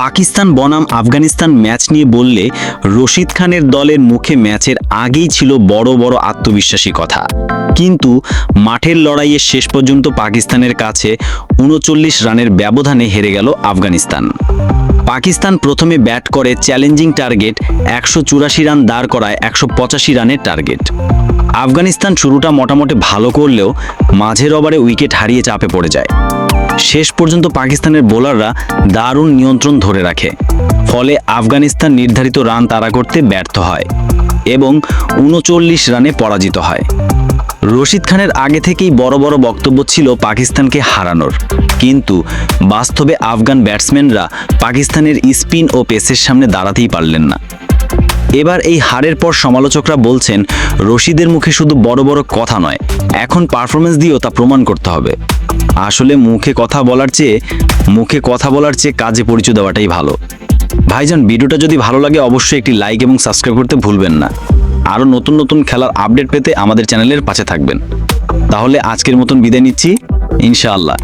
পাকিস্তান বনাম আফগানিস্তান ম্যাচ নিয়ে বললে রশিদ খানের দলের মুখে ম্যাচের আগেই ছিল বড় বড় আত্মবিশ্বাসী কথা। কিন্তু মাঠের লড়াইয়ে শেষ পর্যন্ত পাকিস্তানের কাছে উনচল্লিশ রানের ব্যবধানে হেরে গেল আফগানিস্তান। পাকিস্তান প্রথমে ব্যাট করে চ্যালেঞ্জিং টার্গেট, একশো চুরাশি রান দাঁড় করায় একশো পঁচাশি রানের টার্গেট। আফগানিস্তান শুরুটা মোটামুটি ভালো করলেও মাঝের ওভারে উইকেট হারিয়ে চাপে পড়ে যায়। শেষ পর্যন্ত পাকিস্তানের বোলাররা দারুণ নিয়ন্ত্রণ ধরে রাখে, ফলে আফগানিস্তান নির্ধারিত রান তাড়া করতে ব্যর্থ হয় এবং উনচল্লিশ রানে পরাজিত হয়। রশিদ খানের আগে থেকেই বড় বড় বক্তব্য ছিল পাকিস্তানকে হারানোর। কিন্তু বাস্তবে আফগান ব্যাটসম্যানরা পাকিস্তানের স্পিন ও পেসের সামনে দাঁড়াতেই পারলেন না। এবার এই হারের পর সমালোচকরা বলছেন, রশিদের মুখে শুধু বড় বড় কথা নয়, এখন পারফরমেন্স দিয়েও তা প্রমাণ করতে হবে। আসলে মুখে কথা বলার চেয়ে, মুখে কথা বলার চেয়ে কাজে পরিচয় দেওয়াটাই ভালো। ভাইজান, ভিডিওটা যদি ভালো লাগে অবশ্যই একটি লাইক এবং সাবস্ক্রাইব করতে ভুলবেন না। আরও নতুন নতুন খেলার আপডেট পেতে আমাদের চ্যানেলের পাশে থাকবেন। তাহলে আজকের মতন বিদায় নিচ্ছি, ইনশাআল্লাহ।